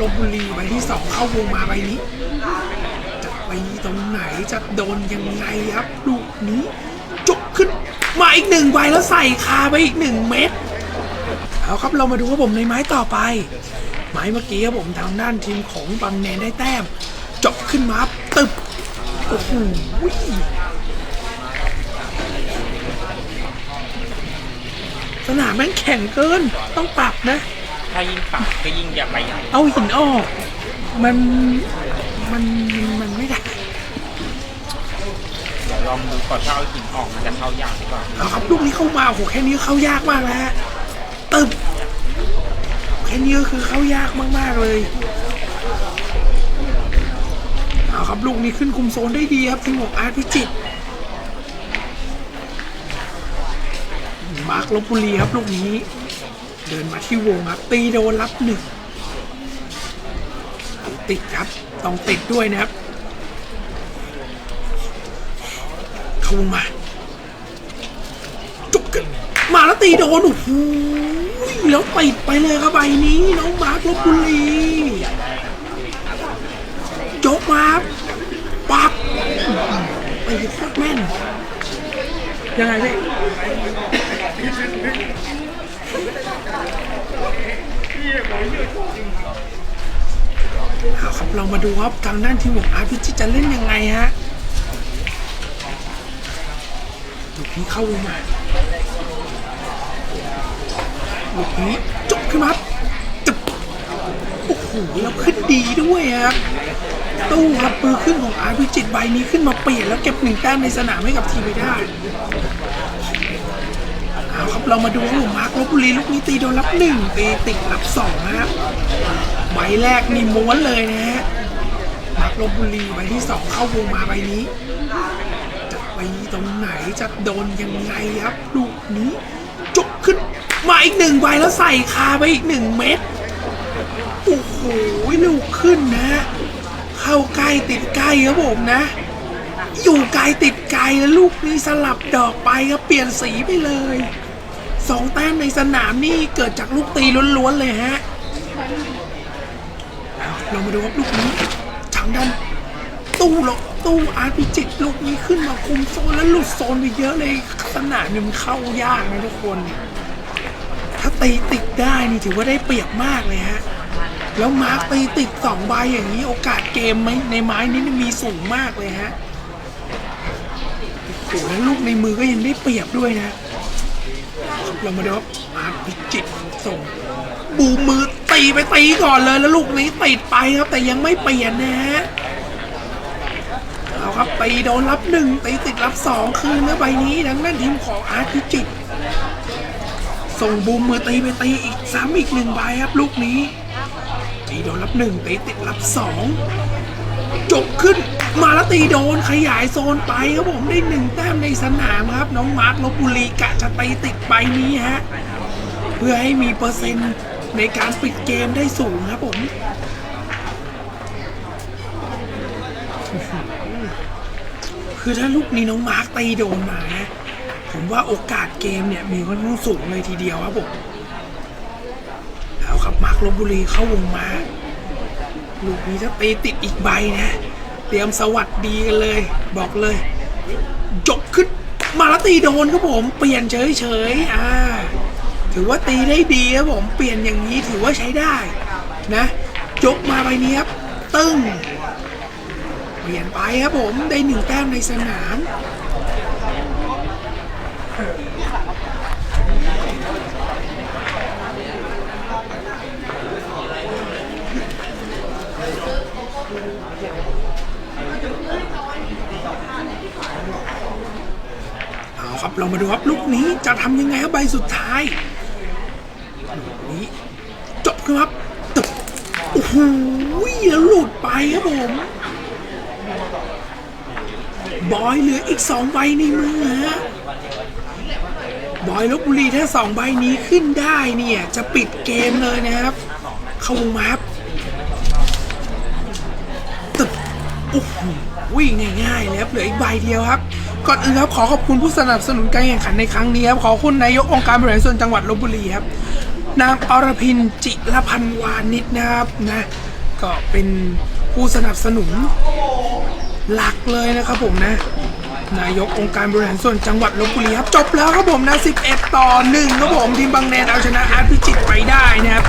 ลบบุรีใบที่สองเข้าวงมาใบนี้จะไปตรงไหนจะโดนยังไงครับลูกนี้จกขึ้นมาอีกหนึ่งใบแล้วใส่คาไปอีกหนึ่งเม็ดเอาครับเรามาดูว่าผมในไม้ต่อไป ไม้เมื่อกี้ครับผมทางด้านทีมของบางแนนได้แต้มจบขึ้นมาตึบโอ้โหสนามแม่งแข็งเกินต้องปรับนะ ถ้ายิ่งปรับก็ยิ่งอย่าไปใหญ่เอาหินออก มันมันมันไม่ได้เดี๋ยวลองดูก่อนถ้าเอาหินออกมันจะเข้ายากหรือเปล่าเอาครับลูกนี้เข้ามาโอ้โหแค่นี้เข้ายากมากแล้วฮะตึบแค่นี้ก็คือเข้ายากมากๆเลยเอาครับลูกนี้ขึ้นคุมโซนได้ดีครับทีมของอาร์ตพิจิตรมาร์คลบบุรีครับลูกนี้ เดินมาที่วงครับ ตีโดนรับหนึ่งติดครับ ต้องติดด้วยนะครับเข้าวงมาจุกกันมาแล้วตีโดนโอ้โหแล้วติดไปเลยครับใบนี้ น้องมาร์คลบบุรีจกมาครับปักไปโคตรแม่นยังไงพี่ เอาครับเรามาดูครับทางด้านทีมของอาร์พิจิจะเล่นยังไงฮะลูกนี้เข้าวงมาลูกนี้จบขึ้นมาครับจบโอ้โหแล้วขึ้นดีด้วยครับตู้ครับปือขึ้นของอาร์พิจิตใบนี้ขึ้นมาเปลี่ยนแล้วเก็บหนึ่งแต้มในสนามให้กับทีมไปได้ เรามาดูว่ามาร์คลบบุรีลูกนี้ตีโดนรับหนึ่งตีติดรับสองนะครับใบแรกนี่ม้วนเลยนะฮะมาร์คลบบุรีใบที่สองเข้าวงมาใบนี้จะไปตรงไหนจะโดนยังไงครับลูกนี้จกขึ้นมาอีกหนึ่งใบแล้วใส่คาไปอีกหนึ่งเม็ดโอ้โหลูกขึ้นนะ เข้าใกล้ติดใกล้ครับผมนะอยู่ไกลติดไกลแล้วลูกนี้สลับดอกไปครับเปลี่ยนสีไปเลย สองแต้มในสนามนี่เกิดจากลูกตีล้วนๆเลยฮะเรามาดูครับลูกนี้ทางด้านตู้หรอตู้อาร์พีจิตลูกนี้ขึ้นมาคุมโซนแล้วหลุดโซนไปเยอะเลยสนามนี่มันเข้ายากนะทุกคน ถ้าตีติดได้นี่ถือว่าได้เปรียบมากเลยฮะแล้วมาร์คตีติดสองใบอย่างนี้โอกาสเกมไหมในไม้นี้มีสูงมากเลยฮะโอ้โหแล้วลูกในมือก็ยังได้เปรียบด้วยนะ เรามาดูครับอาร์พีจิตส่ง บูมมือตีไปตีก่อนเลยแล้วลูกนี้ติดไปครับ แต่ยังไม่เปลี่ยนนะฮะเอาครับตีโดนรับหนึ่งตีติดรับสองคืนนะใบนี้ดังนั้นทีมของอาร์ตพิจิตส่งบูมมือตีไปตีอีกซ้ำอีกหนึ่งใบครับลูกนี้ตีโดนรับหนึ่งตีติดรับสอง จบขึ้นมาแล้วตีโดนขยายโซนไปครับผมได้หนึ่งแต้มในสนามครับ น้องมาร์คลบบุรีกะจะตีติดใบนี้ฮะ เพื่อให้มีเปอร์เซ็นต์ในการปิดเกมได้สูงครับผมคือถ้าลูกนี้น้องมาร์คตีโดนมานะผมว่าโอกาสเกมเนี่ยมีค่อนข้างสูงเลยทีเดียวครับผมเอาครับมาร์คลบบุรีเข้าวงมา ลูกนี้ถ้าตีติดอีกใบนะ เตรียมสวัสดีกันเลย บอกเลยจบขึ้นมาแล้วตีโดนครับผมเปลี่ยนเฉยเฉยๆอ่าถือว่าตีได้ดีครับผมเปลี่ยนอย่างนี้ถือว่าใช้ได้นะจกมาใบนี้ครับตึ้งเปลี่ยนไปครับผมได้หนึ่งแต้มในสนาม เอาครับเรามาดูครับลูกนี้จะทำยังไงครับใบสุดท้ายลูกนี้จบครับตึบโอ้โหแล้วหลุดไปครับผมบอยเหลืออีกสองใบในมือฮะบอยลบบุรีถ้าสองใบนี้ขึ้นได้เนี่ย จะปิดเกมเลยนะครับ เข้าวงมาครับตึบโอ้โหวิ่งง่ายๆเลยครับเหลืออีกใบเดียวครับ ก่อนอื่นครับขอขอบคุณผู้สนับสนุนการแข่งขันในครั้งนี้ครับขอคุณนายกองค์การบริหารส่วนจังหวัดลบบุรีครับนางอรพินจิรพันธ์วานิชนะครับนะก็เป็นผู้สนับสนุนหลักเลยนะครับผมนะ นายกองค์การบริหารส่วนจังหวัดลบบุรีครับจบแล้วครับผมนะ 11 ต่อ1ครับผมทีมบางแนนเอาชนะอาร์ตพิจิตรไปได้นะครับ